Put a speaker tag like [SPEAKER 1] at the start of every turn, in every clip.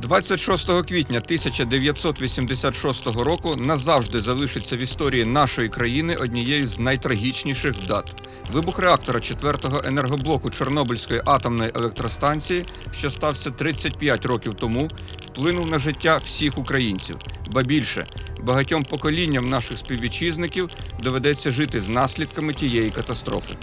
[SPEAKER 1] 26 квітня 1986 року назавжди залишиться в історії нашої країни однією з найтрагічніших дат. Вибух реактора 4-го енергоблоку Чорнобильської атомної електростанції, що стався 35 років тому, вплинув на життя всіх українців. Ба більше багатьом поколінням наших співвітчизників доведеться жити з наслідками тієї катастрофи.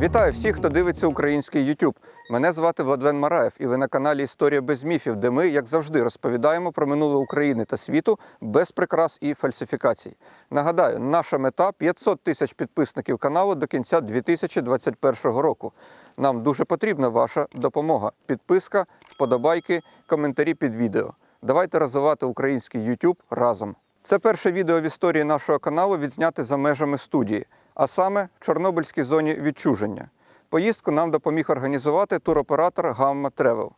[SPEAKER 1] Вітаю всіх, хто дивиться український YouTube. Мене звати Владлен Мараєв, і ви на каналі Історія без міфів, де ми, як завжди, розповідаємо про минуле України та світу без прикрас і фальсифікацій. Нагадаю, наша мета 500 тисяч підписників каналу до кінця 2021 року. Нам дуже потрібна ваша допомога. Підписка, вподобайки, коментарі під відео. Давайте розвивати український YouTube разом. Це перше відео в історії нашого каналу відзняте за межами студії, а саме в Чорнобильській зоні відчуження. Поїздку нам допоміг організувати туроператор Gamma Travel.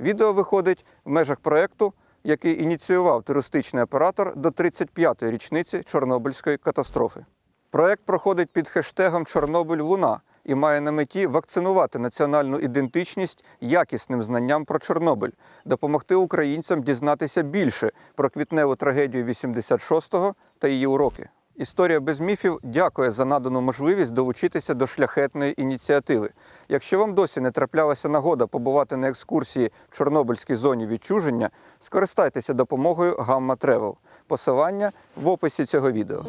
[SPEAKER 1] Відео виходить в межах проєкту, який ініціював туристичний оператор до 35-ї річниці Чорнобильської катастрофи. Проєкт проходить під хештегом Чорнобиль Луна і має на меті вакцинувати національну ідентичність якісним знанням про Чорнобиль, допомогти українцям дізнатися більше про квітневу трагедію 86-го та її уроки. Історія без міфів дякує за надану можливість долучитися до шляхетної ініціативи. Якщо вам досі не траплялася нагода побувати на екскурсії в Чорнобильській зоні відчуження, скористайтеся допомогою Гамма Тревел. Посилання в описі цього відео.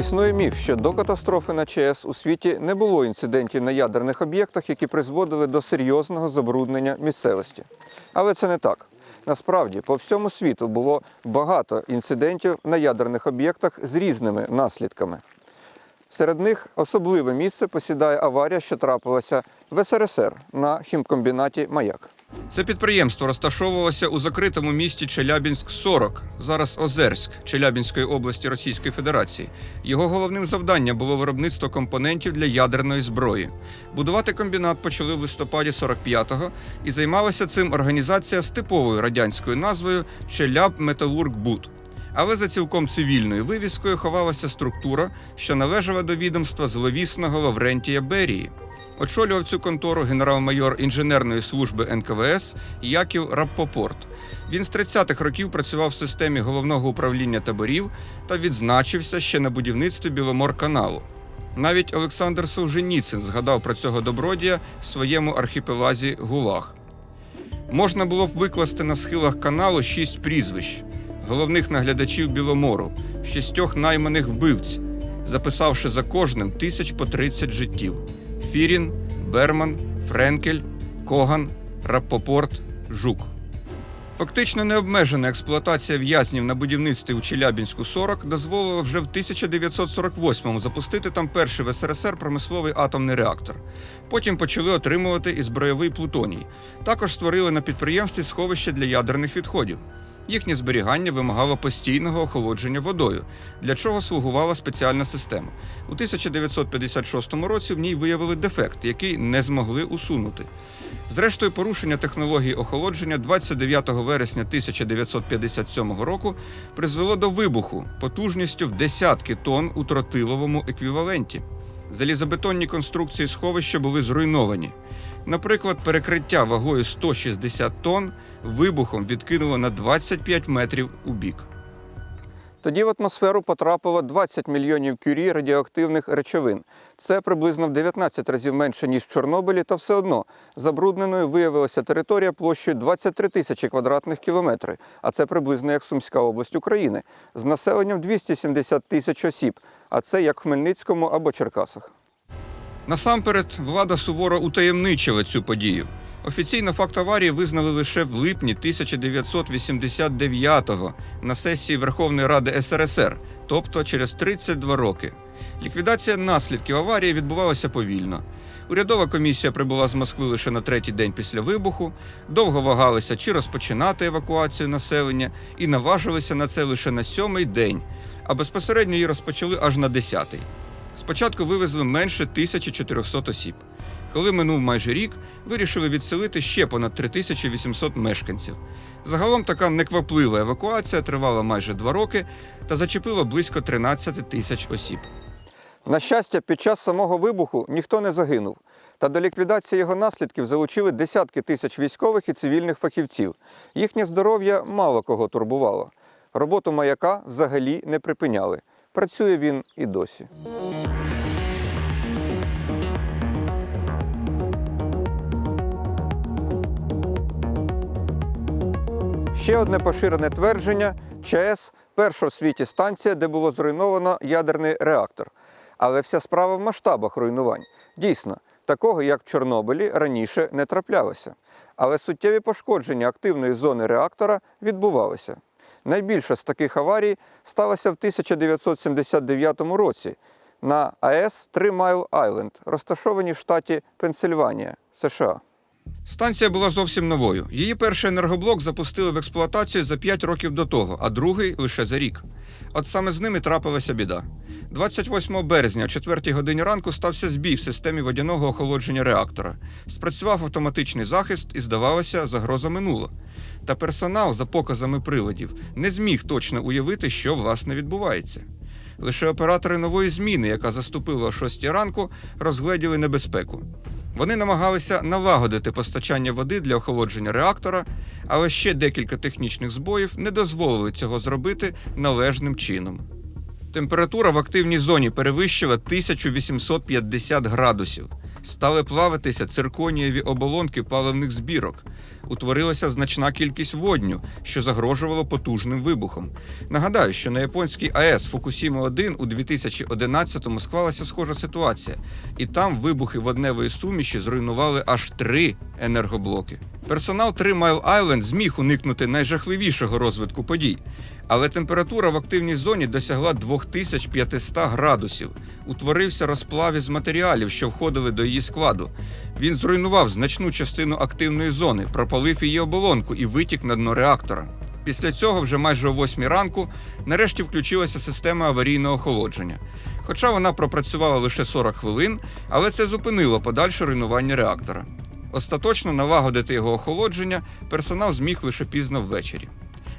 [SPEAKER 1] Існує міф, що до катастрофи на ЧАЕС у світі не було інцидентів на ядерних об'єктах, які призводили до серйозного забруднення місцевості. Але це не так. Насправді, по всьому світу було багато інцидентів на ядерних об'єктах з різними наслідками. Серед них особливе місце посідає аварія, що трапилася в СРСР на хімкомбінаті Маяк. Це підприємство розташовувалося у закритому місті Челябінськ 40, зараз Озерськ Челябінської області Російської Федерації. Його головним завданням було виробництво компонентів для ядерної зброї. Будувати комбінат почали в листопаді 45-го і займалася цим організація з типовою радянською назвою Челяб Металургбуд. Але за цілком цивільною вивіскою ховалася структура, що належала до відомства зловісного Лаврентія Берії. Очолював цю контору генерал-майор інженерної служби НКВС Яків Раппопорт. Він з 30-х років працював в системі головного управління таборів та відзначився ще на будівництві Біломорканалу. Навіть Олександр Солженіцин згадав про цього добродія в своєму архіпелазі Гулаг. Можна було б викласти на схилах каналу шість прізвищ головних наглядачів Біломору, шістьох найманих вбивць, записавши за кожним тисяч по 30 життів: Фірін, Берман, Френкель, Коган, Раппопорт, Жук. Фактично необмежена експлуатація в'язнів на будівництві у Челябінську 40 дозволила вже в 1948-му запустити там перший в СРСР промисловий атомний реактор. Потім почали отримувати і збройовий плутоній. Також створили на підприємстві сховище для ядерних відходів. Їхнє зберігання вимагало постійного охолодження водою, для чого слугувала спеціальна система. У 1956 році в ній виявили дефект, який не змогли усунути. Зрештою, порушення технології охолодження 29 вересня 1957 року призвело до вибуху потужністю в десятки тонн у тротиловому еквіваленті. Залізобетонні конструкції сховища були зруйновані. Наприклад, перекриття вагою 160 тонн вибухом відкинуло на 25 метрів у бік. Тоді в атмосферу потрапило 20 мільйонів кюрі радіоактивних речовин. Це приблизно в 19 разів менше, ніж в Чорнобилі, та все одно забрудненою виявилася територія площею 23 тисячі квадратних кілометрів, а це приблизно як Сумська область України, з населенням 270 тисяч осіб, а це як в Хмельницькому або Черкасах. Насамперед, влада суворо утаємничила цю подію. Офіційно факт аварії визнали лише в липні 1989-го на сесії Верховної Ради СРСР, тобто через 32 роки. Ліквідація наслідків аварії відбувалася повільно. Урядова комісія прибула з Москви лише на третій день після вибуху, довго вагалися, чи розпочинати евакуацію населення, і наважилися на це лише на сьомий день, а безпосередньо її розпочали аж на десятий. Спочатку вивезли менше 1400 осіб. Коли минув майже рік, вирішили відселити ще понад 3800 мешканців. Загалом така некваплива евакуація тривала майже два роки та зачепила близько 13 тисяч осіб. На щастя, під час самого вибуху ніхто не загинув. Та до ліквідації його наслідків залучили десятки тисяч військових і цивільних фахівців. Їхнє здоров'я мало кого турбувало. Роботу маяка взагалі не припиняли. Працює він і досі. Ще одне поширене твердження ЧАЕС перша в світі станція, де було зруйновано ядерний реактор. Але вся справа в масштабах руйнувань. Дійсно, такого, як в Чорнобилі, раніше не траплялося. Але суттєві пошкодження активної зони реактора відбувалися. Найбільша з таких аварій сталася в 1979 році на АЕС Три Майл Айленд, розташованій в штаті Пенсильванія, США. Станція була зовсім новою. Її перший енергоблок запустили в експлуатацію за 5 років до того, а другий лише за рік. От саме з ними трапилася біда. 28 березня о 4 годині ранку стався збій в системі водяного охолодження реактора. Спрацював автоматичний захист і, здавалося, загроза минула. Та персонал, за показами приладів, не зміг точно уявити, що власне відбувається. Лише оператори нової зміни, яка заступила о 6 ранку, розгледіли небезпеку. Вони намагалися налагодити постачання води для охолодження реактора, але ще декілька технічних збоїв не дозволили цього зробити належним чином. Температура в активній зоні перевищила 1850 градусів. Стали плавитися цирконієві оболонки паливних збірок. Утворилася значна кількість водню, що загрожувало потужним вибухом. Нагадаю, що на японській АЕС Фукусіма 1 у 2011-му склалася схожа ситуація, і там вибухи водневої суміші зруйнували аж три енергоблоки. Персонал 3 Майл Айленд зміг уникнути найжахливішого розвитку подій, але температура в активній зоні досягла 2500 градусів. Утворився розплав із матеріалів, що входили до її складу. Він зруйнував значну частину активної зони, пропалив її оболонку і витік на дно реактора. Після цього, вже майже о 8 ранку, нарешті включилася система аварійного охолодження. Хоча вона пропрацювала лише 40 хвилин, але це зупинило подальше руйнування реактора. Остаточно налагодити його охолодження персонал зміг лише пізно ввечері.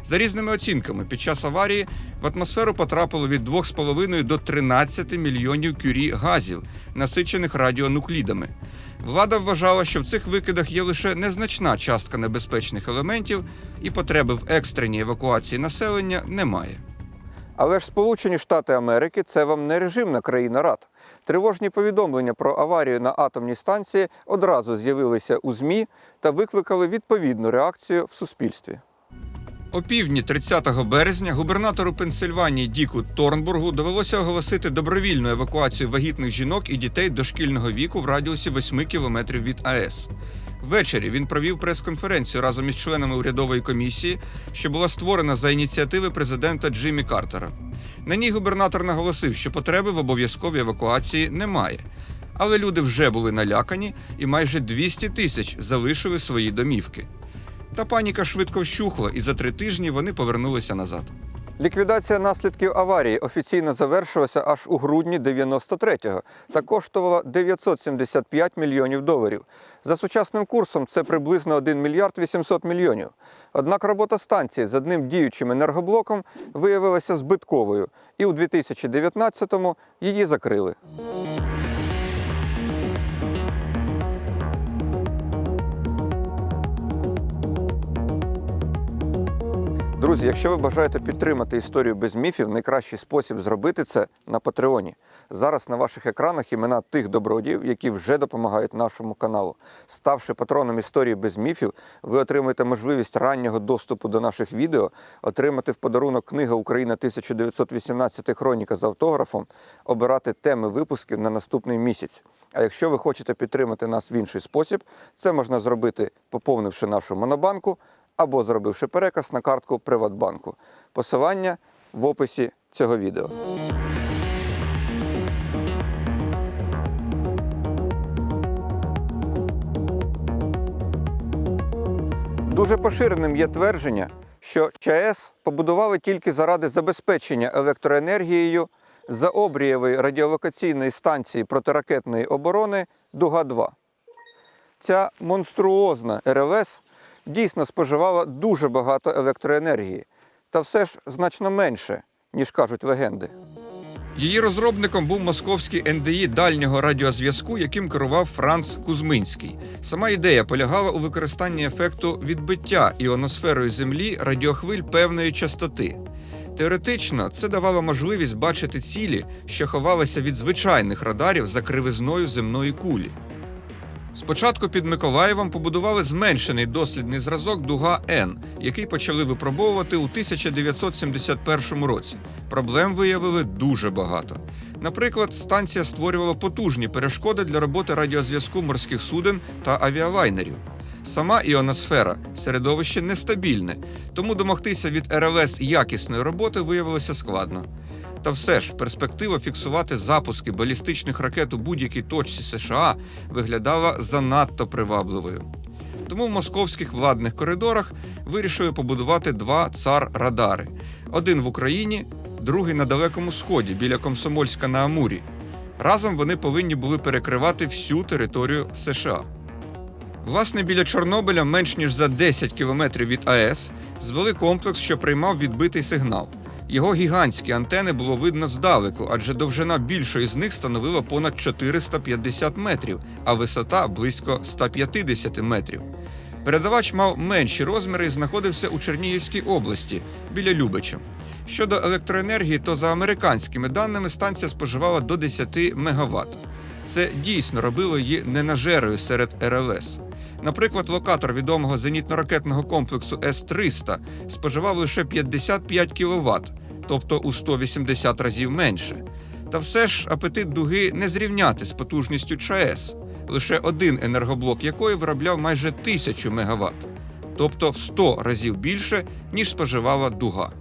[SPEAKER 1] За різними оцінками, під час аварії в атмосферу потрапило від 2,5 до 13 мільйонів кюрі газів, насичених радіонуклідами. Влада вважала, що в цих викидах є лише незначна частка небезпечних елементів, і потреби в екстреній евакуації населення немає. Але ж Сполучені Штати Америки це вам не режимна країна рад. Тривожні повідомлення про аварію на атомній станції одразу з'явилися у ЗМІ та викликали відповідну реакцію в суспільстві. О півдні 30 березня губернатору Пенсильванії Діку Торнбургу довелося оголосити добровільну евакуацію вагітних жінок і дітей дошкільного віку в радіусі 8 кілометрів від АЕС. Ввечері він провів прес-конференцію разом із членами урядової комісії, що була створена за ініціативи президента Джиммі Картера. На ній губернатор наголосив, що потреби в обов'язковій евакуації немає. Але люди вже були налякані, і майже 200 тисяч залишили свої домівки. Та паніка швидко вщухла, і за три тижні вони повернулися назад. Ліквідація наслідків аварії офіційно завершилася аж у грудні 93-го та коштувала 975 мільйонів доларів. За сучасним курсом це приблизно 1 мільярд 800 мільйонів. Однак робота станції з одним діючим енергоблоком виявилася збитковою, і у 2019-му її закрили. Друзі, якщо ви бажаєте підтримати історію без міфів, найкращий спосіб зробити це на Патреоні. Зараз на ваших екранах імена тих добродіїв, які вже допомагають нашому каналу. Ставши патроном історії без міфів, ви отримаєте можливість раннього доступу до наших відео, отримати в подарунок книга Україна 1918 хроніка з автографом, обирати теми випусків на наступний місяць. А якщо ви хочете підтримати нас в інший спосіб, це можна зробити, поповнивши нашу монобанку або зробивши переказ на картку Приватбанку. Посилання в описі цього відео. Дуже поширеним є твердження, що ЧАЕС побудували тільки заради забезпечення електроенергією за обрієвої радіолокаційної станції протиракетної оборони Дуга-2. Ця монструозна РЛС дійсно споживала дуже багато електроенергії, та все ж значно менше, ніж кажуть легенди. Її розробником був московський НДІ дальнього радіозв'язку, яким керував Франц Кузьминський. Сама ідея полягала у використанні ефекту відбиття іоносферою Землі радіохвиль певної частоти. Теоретично це давало можливість бачити цілі, що ховалися від звичайних радарів за кривизною земної кулі. Спочатку під Миколаєвом побудували зменшений дослідний зразок Дуга Н, який почали випробовувати у 1971 році. Проблем виявили дуже багато. Наприклад, станція створювала потужні перешкоди для роботи радіозв'язку морських суден та авіалайнерів. Сама іоносфера середовище нестабільне, тому домогтися від РЛС якісної роботи виявилося складно. Та все ж перспектива фіксувати запуски балістичних ракет у будь-якій точці США виглядала занадто привабливою. Тому в московських владних коридорах вирішили побудувати два цар-радари: один в Україні, другий на Далекому Сході біля Комсомольська на Амурі. Разом вони повинні були перекривати всю територію США. Власне, біля Чорнобиля, менш ніж за 10 кілометрів від АЕС, звели комплекс, що приймав відбитий сигнал. Його гігантські антени було видно здалеку, адже довжина більшої з них становила понад 450 метрів, а висота близько 150 метрів. Передавач мав менші розміри і знаходився у Чернігівській області біля Любича. Щодо електроенергії, то за американськими даними станція споживала до 10 МВт. Це дійсно робило її ненажерою серед РЛС. Наприклад, локатор відомого зенітно-ракетного комплексу С-300 споживав лише 55 кВт, тобто у 180 разів менше. Та все ж апетит дуги не зрівняти з потужністю ЧАЕС, лише один енергоблок якої виробляв майже 1000 МВт, тобто в 100 разів більше, ніж споживала дуга.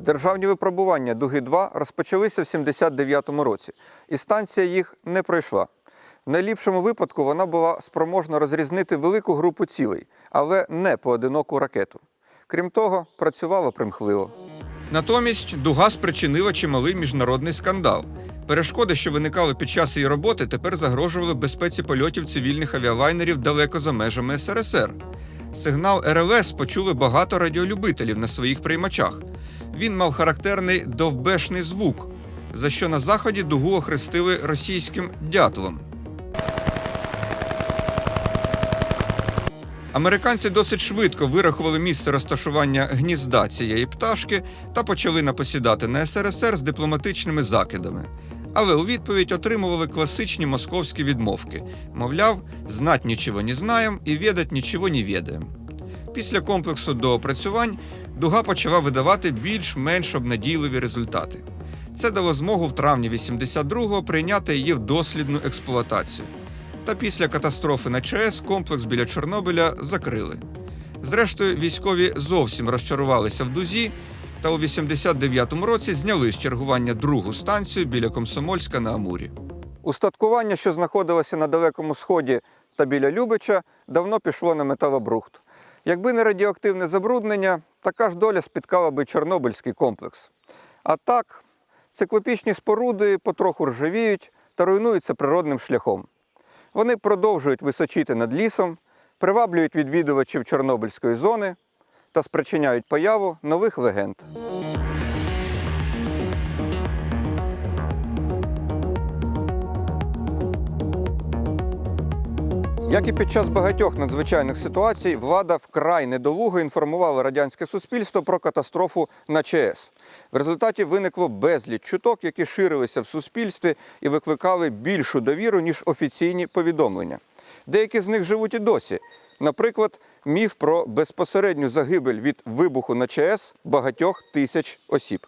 [SPEAKER 1] Державні випробування Дуги-2 розпочалися в 79-му році, і станція їх не пройшла. В найліпшому випадку вона була спроможна розрізнити велику групу цілей, але не поодиноку ракету. Крім того, працювала примхливо. Натомість дуга спричинила чималий міжнародний скандал. Перешкоди, що виникали під час її роботи, тепер загрожували безпеці польотів цивільних авіалайнерів далеко за межами СРСР. Сигнал РЛС почули багато радіолюбителів на своїх приймачах. Він мав характерний довбешний звук, за що на заході дугу охрестили російським дятлом. Американці досить швидко вирахували місце розташування гнізда цієї пташки та почали напосідати на СРСР з дипломатичними закидами. Але у відповідь отримували класичні московські відмовки: мовляв, знать нічого не знаєм і відать нічого не відаєм. Після комплексу доопрацювань дуга почала видавати більш-менш обнадійливі результати. Це дало змогу в травні 82-го прийняти її в дослідну експлуатацію. Та після катастрофи на ЧАЕС комплекс біля Чорнобиля закрили. Зрештою, військові зовсім розчарувалися в дузі, та у 89-му році зняли з чергування другу станцію біля Комсомольська на Амурі. Устаткування, що знаходилося на Далекому Сході та біля Любича, давно пішло на металобрухт. Якби не радіоактивне забруднення, така ж доля спіткала би Чорнобильський комплекс. А так, циклопічні споруди потроху ржавіють та руйнуються природним шляхом. Вони продовжують височити над лісом, приваблюють відвідувачів Чорнобильської зони та спричиняють появу нових легенд. Як і під час багатьох надзвичайних ситуацій, влада вкрай недолуго інформувала радянське суспільство про катастрофу на ЧАЕС. В результаті виникло безліч чуток, які ширилися в суспільстві і викликали більшу довіру, ніж офіційні повідомлення. Деякі з них живуть і досі. Наприклад, міф про безпосередню загибель від вибуху на ЧАЕС багатьох тисяч осіб.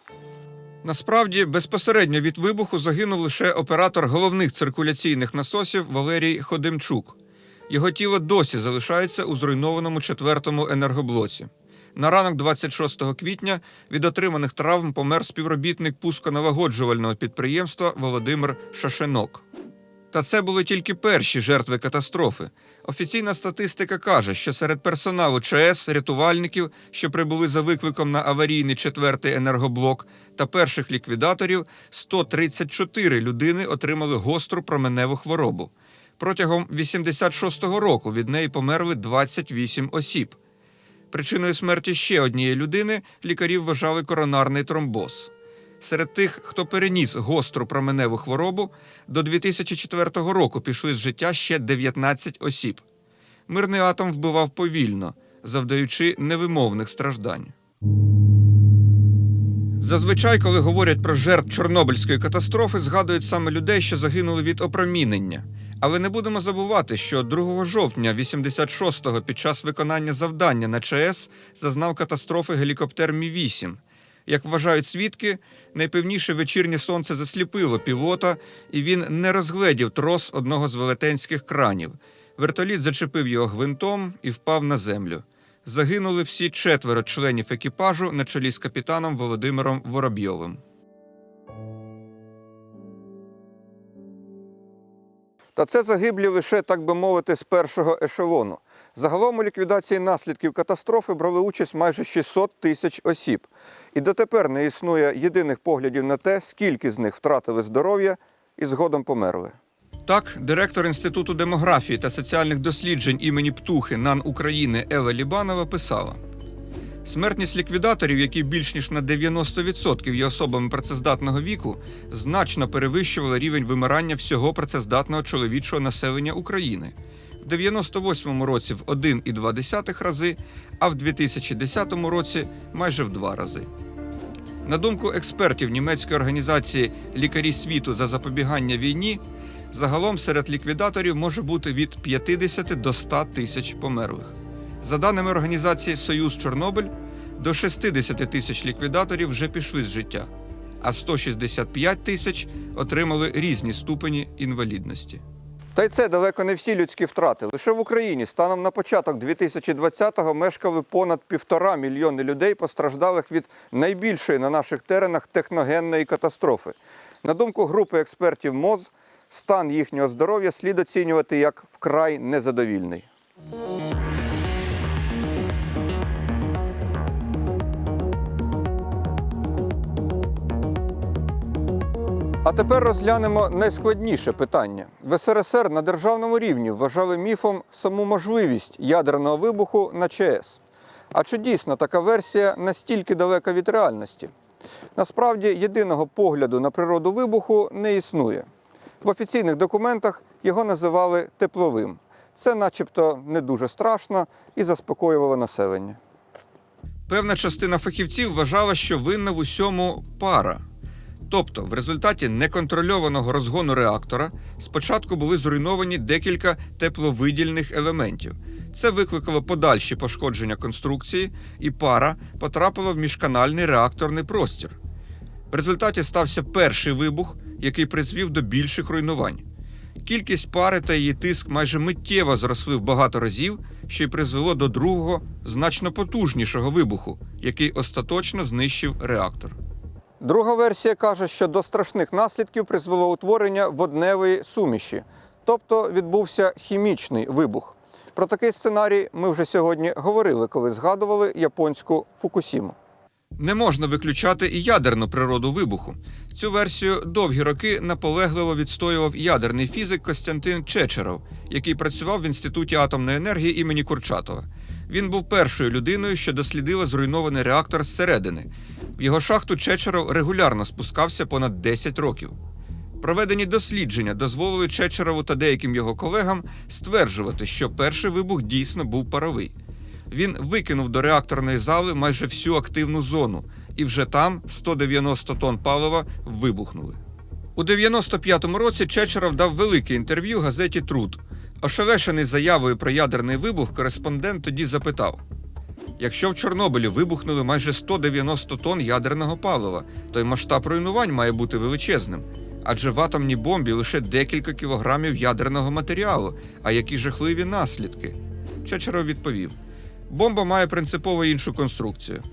[SPEAKER 1] Насправді, безпосередньо від вибуху загинув лише оператор головних циркуляційних насосів Валерій Ходемчук. Його тіло досі залишається у зруйнованому четвертому енергоблоці. На ранок 26 квітня від отриманих травм помер співробітник пусконалагоджувального підприємства Володимир Шашенок. Та це були тільки перші жертви катастрофи. Офіційна статистика каже, що серед персоналу ЧАЕС, рятувальників, що прибули за викликом на аварійний четвертий енергоблок, та перших ліквідаторів 134 людини отримали гостру променеву хворобу. Протягом 86-го року від неї померли 28 осіб. Причиною смерті ще однієї людини лікарі вважали коронарний тромбоз. Серед тих, хто переніс гостру променеву хворобу, до 2004 року пішли з життя ще 19 осіб. Мирний атом вбивав повільно, завдаючи невимовних страждань. Зазвичай, коли говорять про жертв Чорнобильської катастрофи, згадують саме людей, що загинули від опромінення. Але не будемо забувати, що 2 жовтня 86-го під час виконання завдання на ЧАЕС зазнав катастрофи гелікоптер Мі-8. Як вважають свідки, найпевніше вечірнє сонце засліпило пілота, і він не розгледів трос одного з велетенських кранів. Вертоліт зачепив його гвинтом і впав на землю. Загинули всі четверо членів екіпажу на чолі з капітаном Володимиром Воробйовим. Та це загиблі лише, так би мовити, з першого ешелону. Загалом у ліквідації наслідків катастрофи брали участь майже 600 тисяч осіб. І дотепер не існує єдиних поглядів на те, скільки з них втратили здоров'я і згодом померли. Так, директор Інституту демографії та соціальних досліджень імені Птухи НАН України Ева Лібанова писала: Смертність ліквідаторів, які більш ніж на 90% є особами працездатного віку, значно перевищувала рівень вимирання всього працездатного чоловічого населення України. В 98-му році в 1,2 рази, а в 2010 році майже в два рази. На думку експертів німецької організації Лікарі світу за запобігання війні, загалом серед ліквідаторів може бути від 50 до 100 тисяч померлих. За даними організації Союз Чорнобиль, до 60 тисяч ліквідаторів вже пішли з життя, а 165 тисяч отримали різні ступені інвалідності. Та й це далеко не всі людські втрати. Лише в Україні станом на початок 2020-го мешкали понад півтора мільйони людей, постраждалих від найбільшої на наших теренах техногенної катастрофи. На думку групи експертів МОЗ, стан їхнього здоров'я слід оцінювати як вкрай незадовільний. А тепер розглянемо найскладніше питання. В СРСР на державному рівні вважали міфом саму можливість ядерного вибуху на ЧАЕС. А чи дійсно така версія настільки далека від реальності? Насправді, єдиного погляду на природу вибуху не існує. В офіційних документах його називали тепловим. Це начебто не дуже страшно і заспокоювало населення. Певна частина фахівців вважала, що винна в усьому пара. Тобто, в результаті неконтрольованого розгону реактора спочатку були зруйновані декілька тепловидільних елементів. Це викликало подальші пошкодження конструкції, і пара потрапила в міжканальний реакторний простір. В результаті стався перший вибух, який призвів до більших руйнувань. Кількість пари та її тиск майже миттєво зросли в багато разів, що й призвело до другого, значно потужнішого вибуху, який остаточно знищив реактор. Друга версія каже, що до страшних наслідків призвело утворення водневої суміші, тобто відбувся хімічний вибух. Про такий сценарій ми вже сьогодні говорили, коли згадували японську Фукусіму. Не можна виключати і ядерну природу вибуху. Цю версію довгі роки наполегливо відстоював ядерний фізик Костянтин Чечеров, який працював в інституті атомної енергії імені Курчатова. Він був першою людиною, що дослідила зруйнований реактор зсередини. Його шахту Чечеров регулярно спускався понад 10 років. Проведені дослідження дозволили Чечерову та деяким його колегам стверджувати, що перший вибух дійсно був паровий. Він викинув до реакторної зали майже всю активну зону, і вже там 190 тонн палива вибухнули. У 95-му році Чечеров дав велике інтерв'ю газеті Труд. Ошелешений заявою про ядерний вибух, кореспондент тоді запитав: якщо в Чорнобилі вибухнули майже 190 тонн ядерного палива, то й масштаб руйнувань має бути величезним. Адже в атомній бомбі лише декілька кілограмів ядерного матеріалу, а які жахливі наслідки. Чечеров відповів: бомба має принципово іншу конструкцію.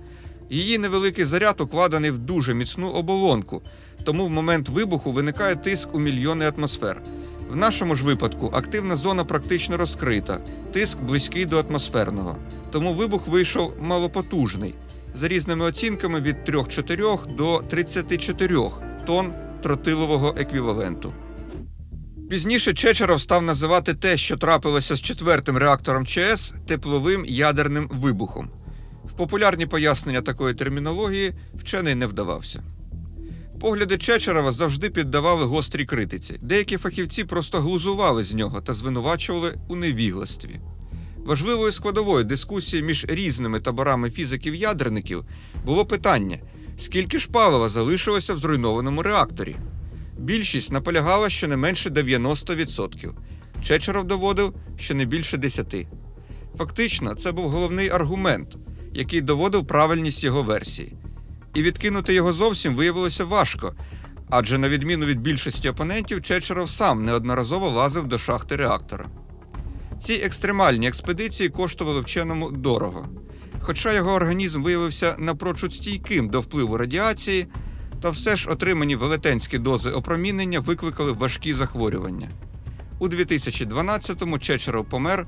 [SPEAKER 1] Її невеликий заряд укладений в дуже міцну оболонку, тому в момент вибуху виникає тиск у мільйони атмосфер. В нашому ж випадку активна зона практично розкрита, тиск близький до атмосферного. Тому вибух вийшов малопотужний, за різними оцінками від 3-4 до 34 тонн тротилового еквіваленту. Пізніше Чечеров став називати те, що трапилося з четвертим реактором ЧАЕС, тепловим ядерним вибухом. В популярні пояснення такої термінології вчений не вдавався. Погляди Чечерова завжди піддавали гострій критиці. Деякі фахівці просто глузували з нього та звинувачували у невігластві. Важливою складовою дискусії між різними таборами фізиків-ядерників було питання, скільки ж палива залишилося в зруйнованому реакторі. Більшість наполягала, що не менше 90%. Чечеров доводив, що не більше 10%. Фактично, це був головний аргумент, який доводив правильність його версії. І відкинути його зовсім виявилося важко, адже, на відміну від більшості опонентів, Чечеров сам неодноразово лазив до шахти реактора. Ці екстремальні експедиції коштували вченому дорого. Хоча його організм виявився напрочуд стійким до впливу радіації, та все ж отримані велетенські дози опромінення викликали важкі захворювання. У 2012-му Чечеров помер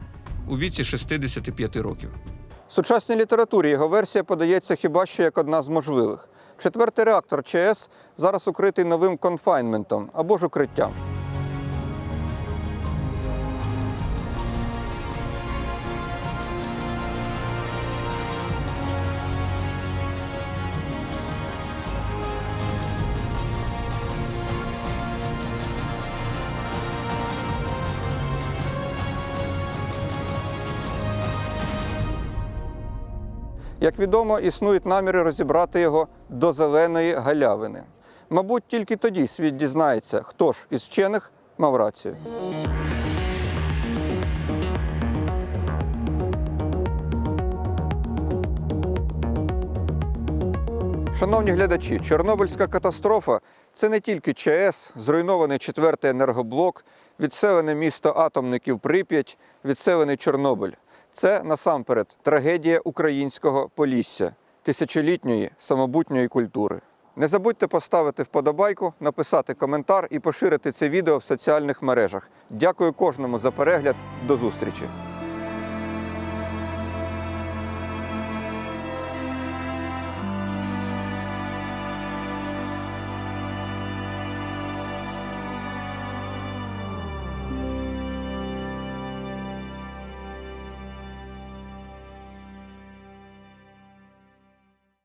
[SPEAKER 1] у віці 65 років. В сучасній літературі його версія подається хіба що як одна з можливих. Четвертий реактор ЧАЕС зараз укритий новим конфайнментом або ж укриттям. Як відомо, існують наміри розібрати його до зеленої галявини. Мабуть, тільки тоді світ дізнається, хто ж із вчених мав рацію. Шановні глядачі, Чорнобильська катастрофа це не тільки ЧАЕС, зруйнований четвертий енергоблок, відселене місто атомників Прип'ять, відселений Чорнобиль. Це насамперед трагедія українського полісся, тисячолітньої самобутньої культури. Не забудьте поставити вподобайку, написати коментар і поширити це відео в соціальних мережах. Дякую кожному за перегляд. До зустрічі!